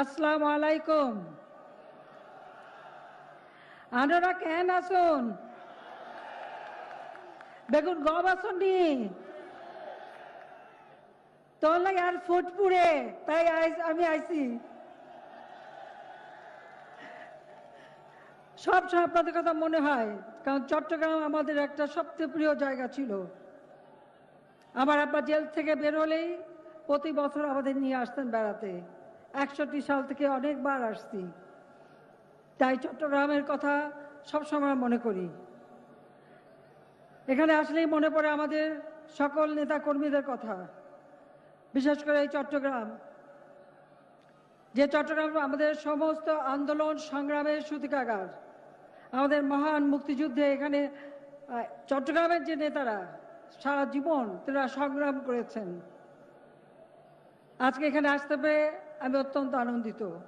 আসসালামু আলাইকুম। আপনারা কেন আসুন? বেগুন গম আসুন নি তোর লাগে আর ফুটপুরে তাই আমি আইছি। সব সময় আপনাদের কথা মনে হয়, কারণ চট্টগ্রাম আমাদের একটা সবচেয়ে প্রিয় জায়গা ছিল। আমার আব্বা জেল থেকে বের হলেই প্রতি বছর আমাদের নিয়ে আসতেন বেড়াতে। একষট্টি সাল থেকে অনেকবার আসছি। তাই চট্টগ্রামের কথা সবসময় মনে করি। এখানে আসলেই মনে পড়ে আমাদের সকল নেতা কর্মীদের কথা। বিশেষ করে এই চট্টগ্রাম। যে চট্টগ্রাম আমাদের সমস্ত আন্দোলন সংগ্রামের সূতিকাগার। আমাদের মহান মুক্তিযুদ্ধে এখানে চট্টগ্রামের যে নেতারা, সারা জীবন তারা সংগ্রাম করেছেন। আজকে এখানে আসতে পেরে আমি অত্যন্ত আনন্দিত।